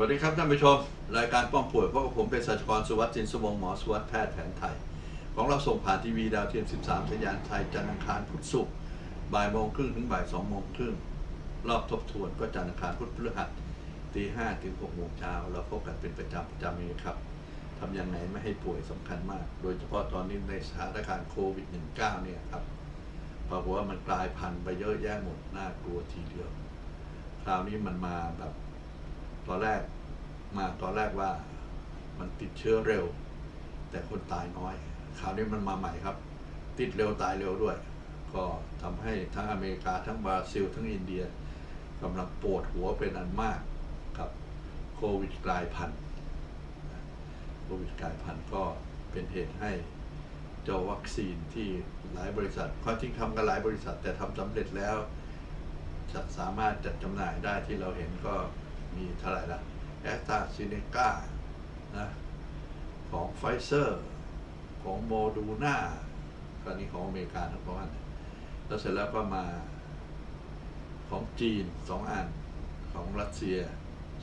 วัสดีครับท่านผู้ชม รายการป้องป่วยพบกับผมเป็นศาสตราจารสุวัสดิ์จินสวงหมอสุวัสดิ์แพทย์แผนไทย ของเราส่งผ่านทีวีดาวเทียม 13 สัญญาณไทยจันทร์อังคารพุธศุกร์บ่ายโมงครึ่งถึงบ่ายสองโมงครึ่งรอบทบทวนก็จันทร์อังคารพุธพฤหัสตีห้าถึงหกโมงเช้าเราพบกันเป็นประจำประจำนี้ครับทำยังไงไม่ให้ป่วยสำคัญมาก โดยเฉพาะตอนนี้ในสถานการณ์โควิด -19 เนี่ยครับปรากฏว่ามันกลายพันธุ์ไปเยอะแยะหมดน่ากลัวทีเดียว คราวนี้มันมาแบบ ตอนแรกมาตอนแรกว่ามันติดเชื้อเร็ว แต่คนตายน้อย คราวนี้มันมาใหม่ครับ ติดเร็วตายเร็วด้วย ก็ทำให้ทั้งอเมริกาทั้งบราซิล ทั้งอินเดียกำลังปวดหัวเป็นอันมากกับโควิดกลายพันธุ์โควิดกลายพันธุ์ก็เป็นเหตุให้เจ้าวัคซีนที่หลายบริษัทความจริงทำกันหลายบริษัทแต่ทำสำเร็จแล้วจะสามารถจัดจำหน่ายได้ที่เราเห็นก็ มีเท่าไหร่ละแอสตราซีเนกานะของไฟเซอร์ของโมดูนาคราวนี้ของอเมริกาทั้งสองอันแล้วเสร็จแล้วก็มาของจีนสองอันของรัสเซีย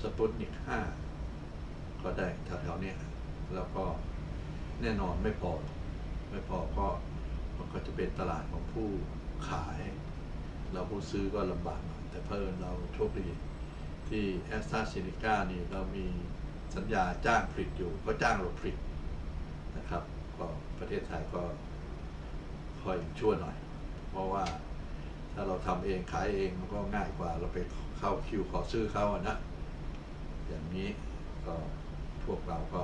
สปุตนิกห้าก็ได้แถวๆนี้แล้วก็แน่นอนไม่พอ ไม่พอก็มันก็จะเป็นตลาดของผู้ขาย เราผู้ซื้อก็ลำบากแต่เพิ่มเราโชคดี ที่แอสตราเซเนกานี่เรามีสัญญาจ้างผลิตอยู่ก็จ้างเราผลิตนะครับก็ประเทศไทยก็คอยชั่วหน่อย เพราะว่าถ้าเราทำเองขายเองมันก็ง่ายกว่าเราไปเข้าคิวขอซื้อเขาอะนะ อย่างนี้ก็พวกเราก็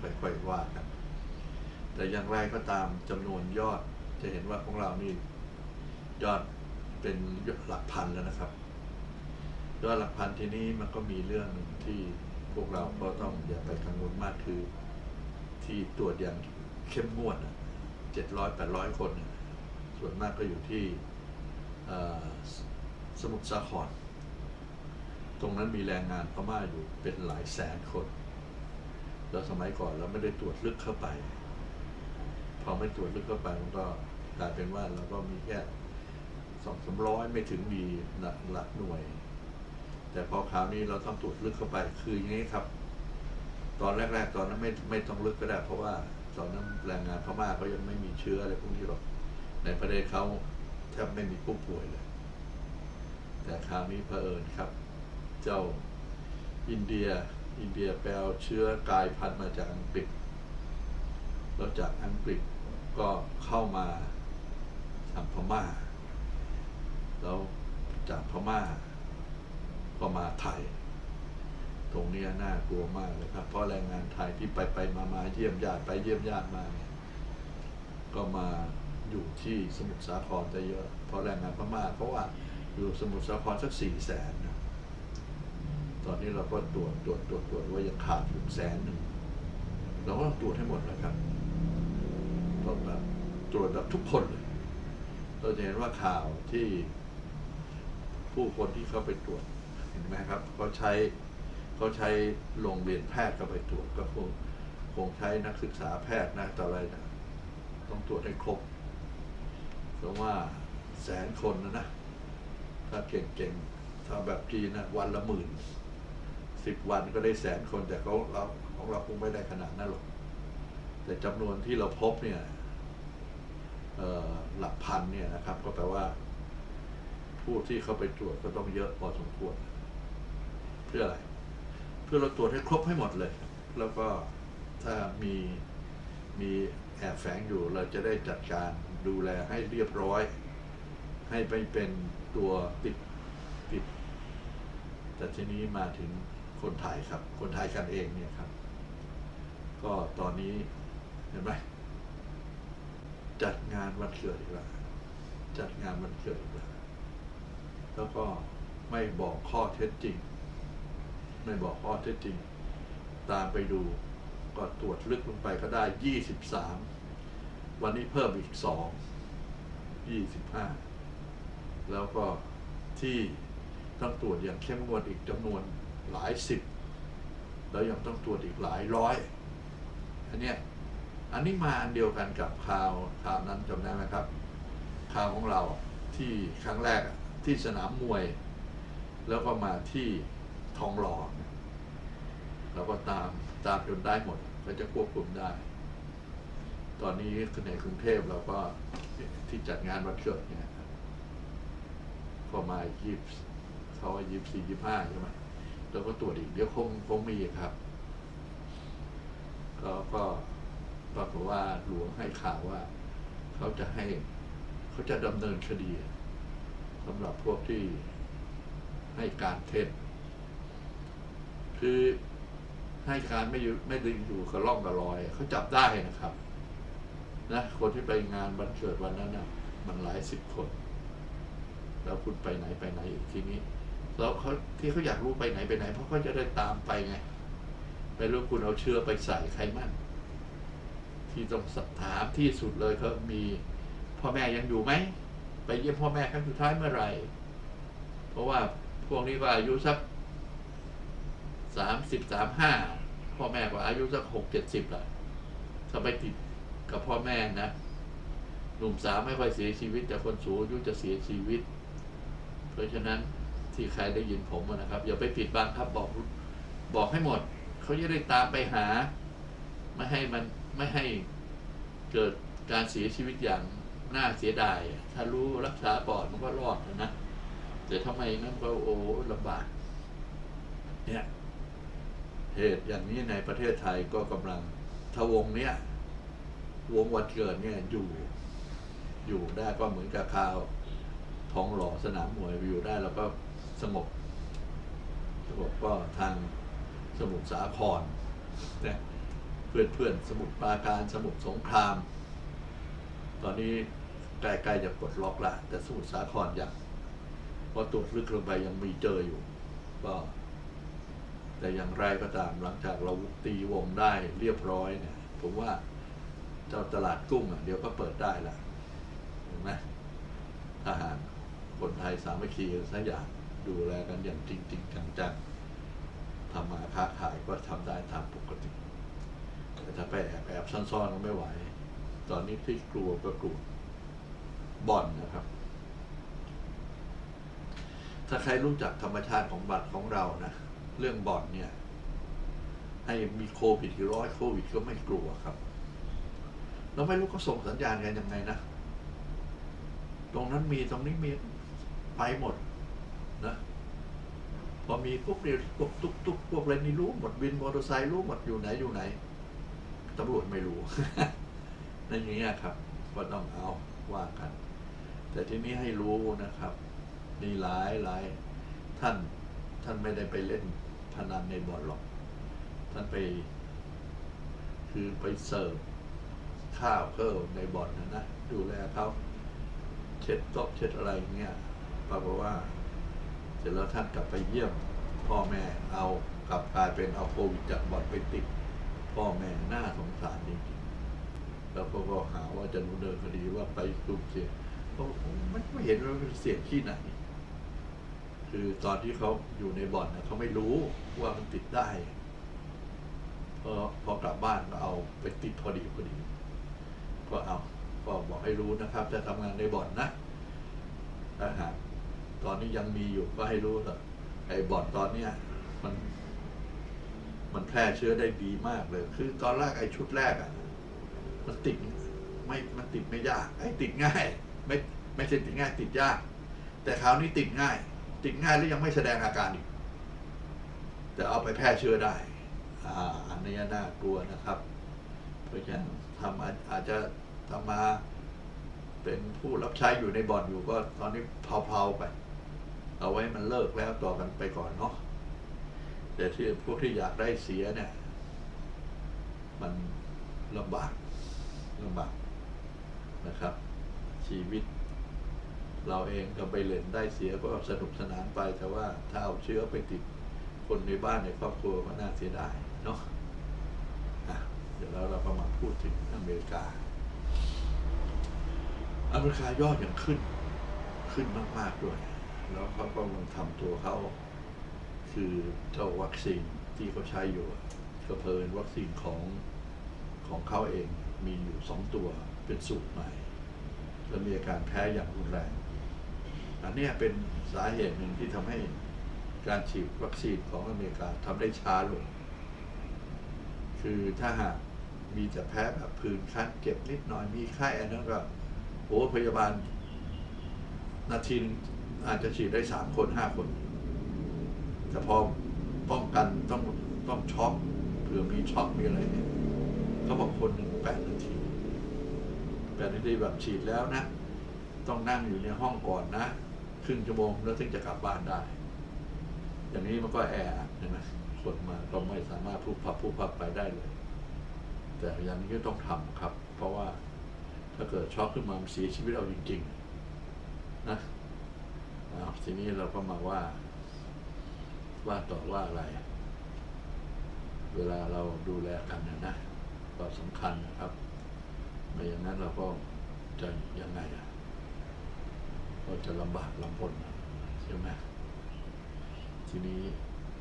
ค่อยๆว่ากัน แต่อย่างไรก็ตามจำนวนยอดจะเห็นว่าของเรานี่ยอดเป็นหลักพันแล้วนะครับ ยอดหลักพันที่นี้มันก็มีเรื่องหนึ่งที่พวกเราก็ต้องอย่าไปกังวลมากคือ ที่ตรวจอย่างเข้มงวดเจ็ดร้อยแปดร้อยคนน่ะส่วนมากก็อยู่ที่สมุทรสาคร ตรงนั้นมีแรงงานพม่าอยู่เป็นหลายแสนคน แล้วสมัยก่อนเราไม่ได้ตรวจลึกเข้าไป พอไม่ตรวจลึกเข้าไปมันก็กลายเป็นว่าเราก็มีแค่สองสามร้อยไม่ถึงมีลักหลักหน่วย แต่พอคราวนี้เราต้องตรวจลึกเข้าไป คืออย่างนี้ครับ ตอนแรก ๆ ตอนนั้นไม่ไม่ต้องลึกก็ได้ เพราะว่าตอนนั้นแรงงานพม่าเขายังไม่มีเชื้ออะไรพวกนี้หรอก ในประเทศเขาแทบไม่มีผู้ป่วยเลย แต่คราวนี้เผอิญครับ เจ้าอินเดีย อินเดียแปลเชื้อกลายพันธุ์มาจากอังกฤษ แล้วจากอังกฤษก็เข้ามาทางพม่า แล้วจากพม่า มาไทย ตรงนี้น่ากลัวมากเลยครับ เพราะแรงงานไทยที่ไปไปมามาเยี่ยมญาติไปเยี่ยมญาติมาเนี่ยก็มาอยู่ที่สมุทรสาครจะเยอะ เพราะแรงงานพม่าเพราะว่าอยู่สมุทรสาครสักสี่แสนนะตอนนี้เราก็ตรวจตรวจตรวจตรวจว่ายังขาดอยู่แสนหนึ่งเราก็ต้องตรวจให้หมดนะครับต้องแบบตรวจแบบทุกคนเลย เราจะเห็นว่าข่าวที่ผู้คนที่เข้าไปตรวจ เห็นไหมครับเขาใช้เขาใช้โรงเรียนแพทย์เข้าไปตรวจก็คงคงใช้นักศึกษาแพทย์นะต่ออะไรนะต้องตรวจให้ครบเพราะว่าแสนคนนะนะถ้าเก่งๆถ้าแบบจีนนะวันละหมื่นสิบวันก็ได้แสนคนแต่เขาเราของเราคงไม่ได้ขนาดนั้นหรอกแต่จำนวนที่เราพบเนี่ยหลักพันเนี่ยนะครับ ก็แปลว่า ผู้ที่เข้าไปตรวจก็ต้องเยอะพอสมควร พื่ออะไร เพื่อเราตรวจให้ครบให้หมดเลย แล้วก็ถ้ามีมีแอบแฝงอยู่เราจะได้จัดการดูแลให้เรียบร้อย ให้ไปเป็นตัวติดติด แต่ทีนี้มาถึงคนไทยครับ คนไทยกันเองเนี่ยครับ ก็ตอนนี้เห็นไหมจัดงานวันเกิดอีกแล้วจัดงานวันเกิดอีกแล้วแล้วก็ไม่บอกข้อเท็จจริง ไม่บอกข้อเท็จจริง ตามไปดูก็ตรวจลึกลงไปก็ได้ยี่สิบสามวันนี้เพิ่มอีกสองยี่สิบห้าแล้วก็ที่ต้องตรวจอย่างเข้มงวดอีกจำนวนหลายสิบ แล้วยังต้องตรวจอีกหลายร้อย อันเนี้ยอันนี้มาอันเดียวกันกับข่าวข่าวนั้นจำได้ไหมครับ ข่าวของเราที่ครั้งแรกที่สนามมวย แล้วก็มาที่ ทองหล่อเราก็ตามตามจนได้หมดก็จะควบคุมได้ ตอนนี้ในกรุงเทพเราก็ที่จัดงานวันเกิดเนี่ยก็มายี่เขาว่ายี่สี่ยี่ห้าใช่ไหมแล้วก็ตรวจอีกเดี๋ยวคงคงมีครับ ก็ก็ปรากฏว่าหลวงให้ข่าวว่า เขาจะให้เขาจะดำเนินคดีสำหรับพวกที่ให้การเท็จ คือให้การไม่อยู่ไม่ได้อยู่กับร่องกับรอยเขาจับได้นะครับ นะ คนที่ไปงานวันเกิดวันนั้นนะมันหลายสิบคน แล้วคุณไปไหนไปไหนอีกทีนี้แล้วเขาที่เขาอยากรู้ไปไหนไปไหน เพราะเขาจะได้ตามไปไงไปรู้คุณเอาเชื้อไปใส่ใครมั่นที่ต้องสถามที่สุดเลยเขามีพ่อแม่ยังอยู่ไหมไปเยี่ยมพ่อแม่ครั้งสุดท้ายเมื่อไหร่ เพราะว่าพวกนี้ก็อายุสัก สามสิบสามห้าพ่อแม่ก็อายุสักหกเจ็ดสิบละถ้าไปติดกับพ่อแม่นะหนุ่มสาวไม่ค่อยเสียชีวิต แต่คนสูงอายุจะเสียชีวิต เพราะฉะนั้นที่ใครได้ยินผมนะครับ อย่าไปปิดบังครับบอกบอกให้หมด เขาจะได้ตามไปหา ไม่ให้มันไม่ให้เกิดการเสียชีวิตอย่างน่าเสียดาย ถ้ารู้รักษาก่อนมันก็รอดนะแต่ทำไมนั่นก็โอ้ลำบากเนี่ย เหตุอย่างนี้ในประเทศไทยก็กำลังทวงเนี่ยวงวันเกิดเนี่ยอยู่อยู่ได้ก็เหมือนกับข่าวทองหล่อสนามมวยอยู่ได้แล้วก็สงบสงบก็ทางสมุทรสาครเนี่ยเพื่อนเพื่อนสมุทรปราการสมุทรสงคราม ตอนนี้ใกล้ๆจะปลดล็อกละแต่สมุทรสาครยังเพราะตรวจลึกลงไปยังมีเจออยู่ ก็ แต่อย่างไรก็ตามหลังจากเราตีวงได้เรียบร้อยเนี่ยผมว่าเจ้าตลาดกุ้งอะเดี๋ยวก็เปิดได้ละเห็นไหมทหารคนไทยสามัคคีกันสักอย่างดูแลกันอย่างจริงจริงจังๆทำมาค้าขายก็ทำได้ตามปกติแต่ถ้าไปแอบแอบซ่อนๆก็ไม่ไหว ตอนนี้ที่กลัวก็กลัวบ่อนนะครับ ถ้าใครรู้จักธรรมชาติของบัตรของเรานะ เรื่องบ่อนเนี่ย ให้มีโควิดกี่ร้อยโควิดก็ไม่กลัวครับเราไม่รู้เขาส่งสัญญาณกันยังไงนะ ตรงนั้นมีตรงนี้มีไปหมดนะพอมีปุ๊บเนี่ยพวกตุ๊กตุ๊กพวกอะไรนี่รู้หมดวินมอเตอร์ไซค์รู้หมดอยู่ไหนอยู่ไหนตำรวจไม่รู้นั่นอย่างเงี้ยครับก็ต้องเอาว่ากัน แต่ทีนี้ให้รู้นะครับมีหลายหลายท่านท่านไม่ได้ไปเล่น พนันในบ่อนหรอก ท่านไป คือไปเสิร์ฟข้าวเพิ่มในบ่อนนะนะ ดูแลเขาเช็ดโต๊ะเช็ดอะไรเงี้ยปรากฏว่า เสร็จแล้วท่านกลับไปเยี่ยม พ่อแม่เอากลับกลายเป็นเอาโควิดจากบ่อนไปติด พ่อแม่น่าสงสารจริงๆแล้วก็ก็หาว่าจะดำเนินคดีว่าไปสุ่มเสี่ยงเพราะมไม่ไม่เห็นว่าเป็นเสี่ยงที่ไหน คือตอนที่เขาอยู่ในบ่อนนะเขาไม่รู้ว่ามันติดได้พอพอกลับบ้านก็เอาไปติดพอดีพอดี ก็เอาก็บอกให้รู้นะครับจะทำงานในบ่อนนะถ้าหากตอนนี้ยังมีอยู่ก็ให้รู้เถอะไอ้บ่อนตอนเนี้ยมัน มันแพร่เชื้อได้ดีมากเลย คือตอนแรกไอ้ชุดแรกอะมันติดไม่มันติดไม่ยากไอ้ติดง่าย ไม่ไม่ใช่ติดง่ายติดยาก แต่คราวนี้ติดง่าย ติดง่ายแล้วยังไม่แสดงอาการอีก แต่เอาไปแพร่เชื้อได้ อ่าอันนี้น่ากลัวนะครับ เพราะฉะนั้นทำอาอาจจะทำมาเป็นผู้รับใช้อยู่ในบ่อนอยู่ก็ตอนนี้เผาๆไป เอาไว้มันเลิกแล้วต่อกันไปก่อนเนาะแต่ที่พวกที่อยากได้เสียเนี่ย มันลำบากลำบากนะครับ ชีวิต เราเองก็ไปเล่นได้เสียก็สนุกสนานไป แต่ว่าถ้าเอาเชื้อไปติดคนในบ้านในครอบครัวก็น่าเสียดายเนาะเดี๋ยวเราเราก็มาพูดถึงอเมริกา อเมริกายอดอยังขึ้นขึ้นมาก ๆ ด้วย แล้วเขาก็กำลังทำตัวเขาคือเจ้าวัคซีนที่เขาใช้อยู่อะก็เพลินวัคซีนของของเขาเองมีอยู่สองตัวเป็นสูตรใหม่ และมีอาการแพ้อย่างรุนแรง อันนี้เป็นสาเหตุหนึ่งที่ทำให้การฉีดวัคซีนของอเมริกาทำได้ช้าลง คือถ้าหากมีแต่แพ้แบบผื่นคันเจ็บนิดหน่อยมีไข้อันนั้นก็โอ้พยาบาล นาทีนอาจจะฉีดได้สามคนห้าคน แต่พอป้องกันต้องต้องช็อกเผื่อมีช็อกมีอะไรเนี่ยเขาบอกคนหนึ่งแปดนาทีแปดนาทีแบบฉีดแล้วนะ ต้องนั่งอยู่ในห้องก่อนนะ ครึ่งชั่วโมงแล้วถึงจะกลับบ้านได้ อย่างนี้มันก็แออัดใช่ไหมคนมาก็ไม่สามารถพูดพับพูดพับไปได้เลย แต่อย่างนี้ก็ต้องทำครับ เพราะว่าถ้าเกิดช็อกขึ้นมามันเสียชีวิตเอาจริง ๆ นะอ้าทีนี้เราก็มาว่า ว่าต่อว่าอะไร เวลาเราดูแลกันนะนะก็สำคัญนะครับ ไม่อย่างนั้นเราก็จะยังไงอะ ก็จะลำบากลำบนใช่ไหมทีนี้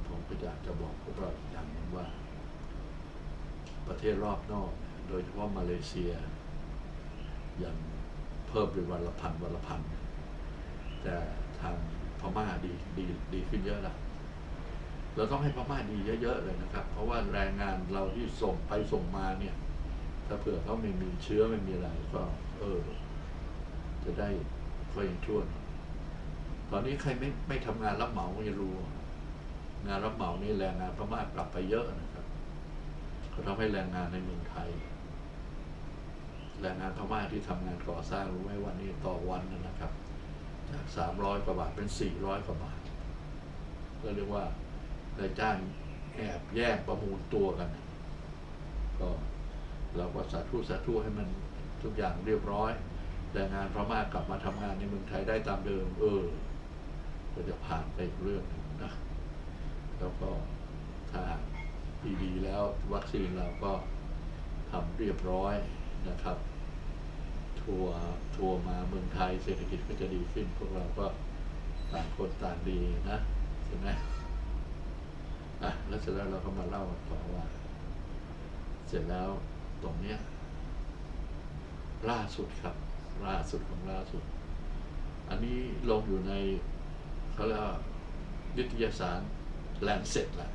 ผมก็อยากจะบอกพวกเราอีกอย่างหนึ่งว่า ประเทศรอบนอก โดยเฉพาะมาเลเซีย อย่างเพิ่มเป็นวันละพันวันละพันแต่ทางพม่าดีดีดีขึ้นเยอะละเราต้องให้พม่าดีเยอะๆเลยนะครับ เพราะว่าแรงงานเราที่ส่งไปส่งมาเนี่ย ถ้าเผื่อเขาไม่มีเชื้อไม่มีอะไรก็ เออ จะได้ ค่อยช่วยตอนนี้ใครไม่ไม่ทำงานรับเหมาก็จะรู้ งานรับเหมานี่แรงงานพม่ากลับไปเยอะนะครับเขาทำให้แรงงานในเมืองไทย แรงงานพม่าที่ทำงานก่อสร้างรู้ไหมวันนี้ต่อวันนะครับ จากสามร้อยกว่าบาทเป็นสี่ร้อยกว่าบาทก็เรียกว่านายจ้างแอบแย่งประมูลตัวกัน ก็เราก็สาธุสาธุให้มันทุกอย่างเรียบร้อย แรงงานพม่ากลับมาทำงานในเมืองไทยได้ตามเดิม เออ ก็จะผ่านไปอีกเรื่องหนึ่งนะ แล้วก็ถ้าดีๆแล้ววัคซีนเราก็ทำเรียบร้อยนะครับ ทัวร์ทัวร์มาเมืองไทยเศรษฐกิจก็จะดีขึ้น พวกเราก็ต่างคนต่างดีนะใช่ไหมอะแล้วเสร็จแล้วเราก็มาเล่าต่อว่า เสร็จแล้วตรงเนี้ยล่าสุดครับ ล่าสุดของล่าสุด อันนี้ลงอยู่ในเขาเรียกว่านิตยสารแลนเซ็ตแหละ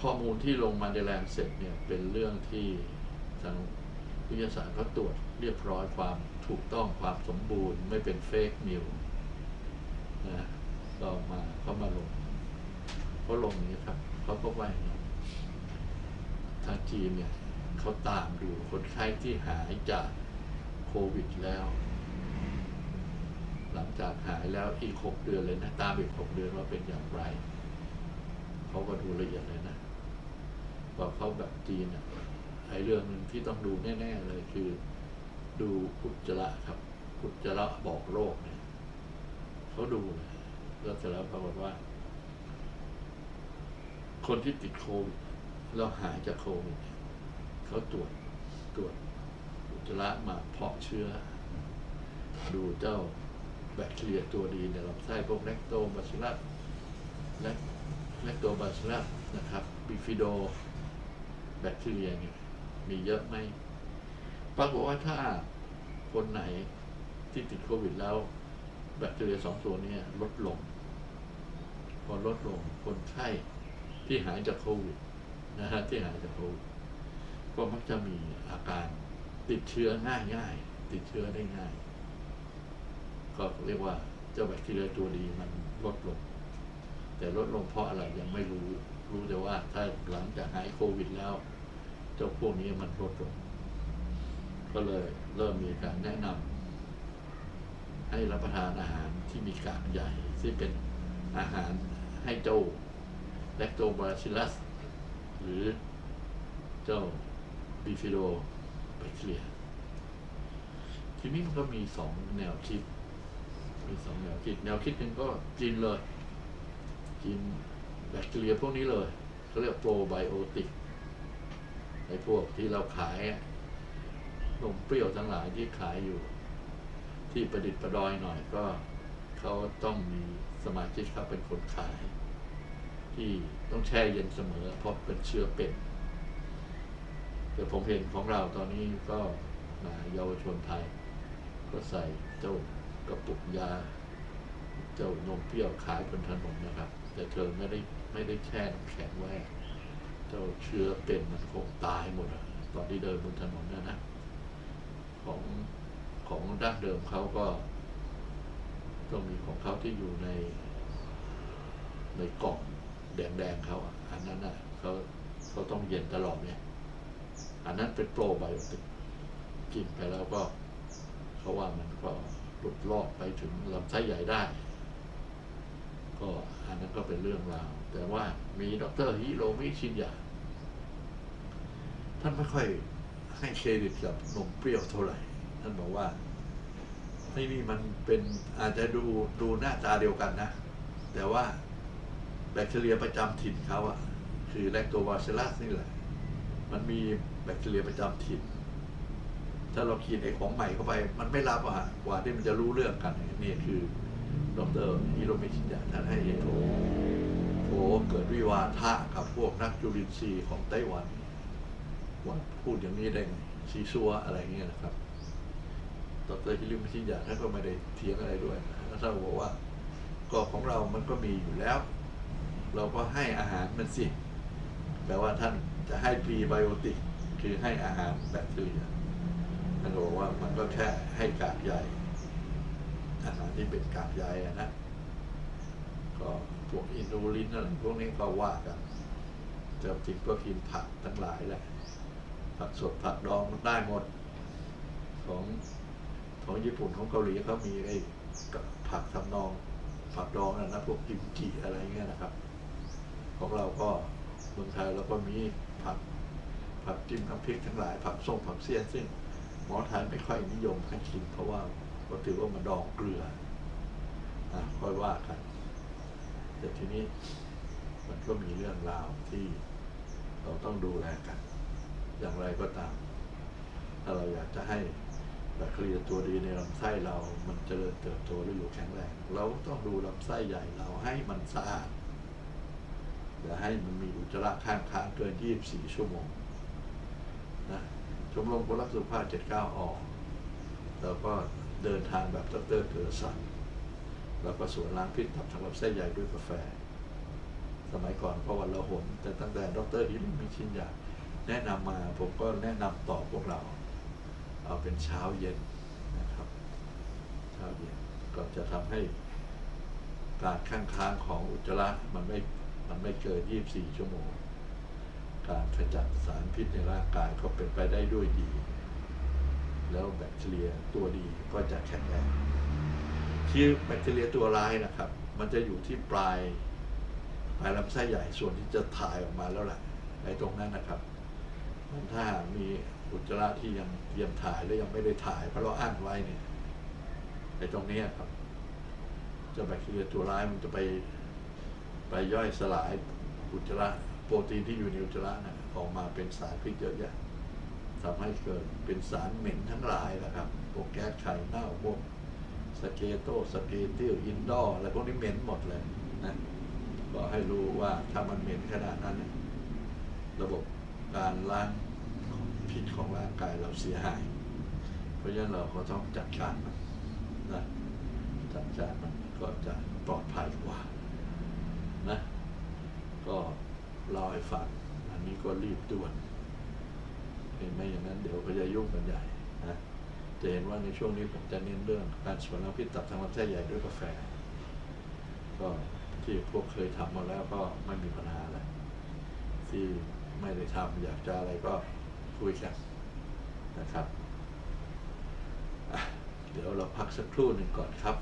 ข้อมูลที่ลงมาในแลนเซ็ตเนี่ยเป็นเรื่องที่ทางวิทยาศาสตร์เขาตรวจเรียบร้อยความถูกต้องความสมบูรณ์ไม่เป็นเฟกนิวนะก็มาเขามาลงเขาลงอย่างนี้ครับเขาก็ว่าอย่างนี้ทางจีนเนี่ยเขาตามดูคนไข้ที่หายจาก โควิดแล้ว หลังจากหายแล้วอีกหกเดือนเลยนะ ตามอีกหกเดือนว่าเป็นอย่างไรเขาก็ดูละเอียดเลยนะบอกเขาแบบจีนอะไอ้เรื่องหนึ่งที่ต้องดูแน่ ๆ เลยคือ ดูอุจจาระครับอุจจาระบอกโรคเนี่ยเขาดูเลยแล้วเสร็จแล้วปรากฏว่า คนที่ติดโควิดแล้วหายจากโควิดเขาตรวจตรวจ ระมาเพาะเชื้อ ดูเจ้าแบคทีเรียตัวดีในลำไส้พวกแลคโตบาซิลัสแลคแลคโตบาซิลัสนะครับบิฟิโดแบคทีเรียเนี่ยมีเยอะไหมปรากฏว่าถ้าคนไหนที่ติดโควิดแล้ว แบคทีเรียสองตัวนี้ลดลง พอลดลงคนไข้ที่หายจากโควิดนะฮะที่หายจากโควิดก็มักจะมีอาการ ติดเชื้อง่ายง่ายติดเชื้อได้ง่าย ก็เรียกว่าเจ้าแบคทีเรียตัวดีมันลดลง แต่ลดลงเพราะอะไรยังไม่รู้ รู้แต่ว่าถ้าหลังจากหายโควิดแล้ว เจ้าพวกนี้มันลดลง ก็เลยเริ่มมีการแนะนำให้รับประทานอาหารที่มีกากใหญ่ ที่เป็นอาหารให้เจ้าแลคโตบาซิลัส หรือเจ้าบิฟิโด แบคทีเรียทีนี้มันก็มีสองแนวคิด มีสองแนวคิด แนวคิดหนึ่งก็กินเลยกินแบคทีเรียพวกนี้เลยเขาเรียกโปรไบโอติกไอ้พวกที่เราขายนมเปรี้ยวทั้งหลายที่ขายอยู่ ที่ประดิษฐ์ประดอยหน่อยก็เขาต้องมีสมาชิกเขาเป็นคนขาย ที่ต้องแช่เย็นเสมอเพราะเป็นเชื้อเป็น แต่ผมเห็นของเราตอนนี้ก็เยาวชนไทย ก็ใส่เจ้ากระปุกยา เจ้านมเปรี้ยวขายบนถนนนะครับ แต่เธอไม่ได้ไม่ได้แช่น้ำแข็งไว้เจ้าเชื้อเป็นมันคงตายหมดอะตอนที่เดินบนถนนนะนะของของดั้งเดิมเขาก็ต้องมีของเขาที่อยู่ใน ในกล่องแดงๆเขาอะอันนั้นน่ะเขาเขาต้องเย็นตลอดเนี่ย อันนั้นเป็นโปรไบโอติกกินไปแล้วก็เขาว่ามันก็หลุดลอดไปถึงลำไส้ใหญ่ได้ ก็อันนั้นก็เป็นเรื่องราว แต่ว่ามีดรฮิโรมิชินยาท่านไม่ค่อยให้เครดิตกับนมเปรี้ยวเท่าไหร่ ท่านบอกว่าไม่นี่มันเป็นอาจจะดูดูหน้าตาเดียวกันนะ แต่ว่าแบคทีเรียประจำถิ่นเขาอะคือแลคโตบาซิลัสนี่แหละ มันมีแบคทีเรียประจำถิ่น ถ้าเรากินไอ้ของใหม่เข้าไป มันไม่รับอะฮะกว่าที่มันจะรู้เรื่องกันนี่คือดรฮิโรมิชินยาท่านให้เหตุผลโอ้เกิดวิวาทะกับพวกนักจุลินทรีย์ของไต้หวันว่าพูดอย่างนี้ได้ไงซีซัวอะไรเงี้ยนะครับดรฮิริมิชิยาท่านก็ไม่ได้เถียงอะไรด้วยแล้วท่านบอกว่าก็ของเรามันก็มีอยู่แล้ว เราก็ให้อาหารมันสิแปลว่าท่าน จะให้พรีไบโอติกคือให้อาหารแบคทีเรียท่านบอกว่ามันก็แค่ให้กากใยอาหารที่เป็นกากใยนะ ก็พวกอินูลินอะไรพวกนี้ก็ว่ากันแต่จริงก็กินผักทั้งหลายแหละ ผักสดผักดองมันได้หมด ของของญี่ปุ่นของเกาหลีเขามีไอ้ผักทำนองผักดองนะนะพวกกิมจิอะไรเงี้ยนะครับ ของเราก็เมืองไทยเราก็มี ผักผักจิ้มน้ำพริกทั้งหลาย ผักส้มผักเสี้ยนซึ่งหมอไทยไม่ค่อยนิยมให้กินเพราะว่าก็ถือว่ามันดองเกลืออะค่อยว่ากันแต่ทีนี้มันก็มีเรื่องราวที่เราต้องดูแลกัน อย่างไรก็ตาม ถ้าเราอยากจะให้แบคทีเรียตัวดีในลำไส้เรา มันเจริญเติบโตและอยู่แข็งแรง เราต้องดูลำไส้ใหญ่เราให้มันสะอาด อย่าให้มันมีอุจจาระข้างค้างเกิน 24 ชั่วโมงนะชมรมคนรักสุขภาพ 79 ออก แล้วก็เดินทางแบบดรเกิดสันแล้วก็สวนล้างพิษตับทางลำไส้ใหญ่ด้วยกาแฟ สมัยก่อนก็วันละหน แต่ตั้งแต่ดรฮิรุมิชินยาแนะนำมาผมก็แนะนำต่อพวกเรา เอาเป็นเช้าเย็นนะครับ เช้าเย็นก็จะทำให้การข้างค้างของอุจจาระมันไม่ มันไม่เกิน 24 ชั่วโมง การขจัดสารพิษในร่างกายก็เป็นไปได้ด้วยดี แล้วแบคทีเรียตัวดีก็จะแข็งแรงคือแบคทีเรียตัวร้ายนะครับ มันจะอยู่ที่ปลายปลายลำไส้ใหญ่ส่วนที่จะถ่ายออกมาแล้วแหละไอ้ตรงนั้นนะครับ มันถ้ามีอุจจาระที่ยังเตรียมถ่ายแล้วยังไม่ได้ถ่ายเพราะเราอั้นไว้เนี่ยไอ้ตรงนี้ครับจะแบคทีเรียตัวร้ายมันจะไป ไปย่อยสลายอุจจาระโปรตีนที่อยู่ในอุจจาระนะออกมาเป็นสารพิษเยอะแยะทำให้เกิดเป็นสารเหม็นทั้งหลายนะครับ พวกแก๊สไข่เน่าพวกสเกโตสเกติลอินดอร์อะไรพวกนี้เหม็นหมดเลยนะก็ให้รู้ว่าถ้ามันเหม็นขนาดนั้น ระบบการล้างพิษของร่างกายเราเสียหาย เพราะฉะนั้นเราก็ต้องจัดการมันนะจัดการมันก็จะปลอดภัยกว่า นะ ก็เล่าให้ฟัง อันนี้ก็รีบด่วนไม่อย่างนั้นเดี๋ยวก็จะยุ่งกันใหญ่นะจะเห็นว่าในช่วงนี้ผมจะเน้นเรื่องการสวนน้ำพิษตับทางลำไส้ใหญ่ด้วยกาแฟ ก็ที่พวกเคยทำมาแล้วก็ไม่มีปัญหาแล้วที่ไม่ได้ทำอยากจะอะไรก็คุยกันนะครับ เดี๋ยวเราพักสักครู่หนึ่งก่อนครับ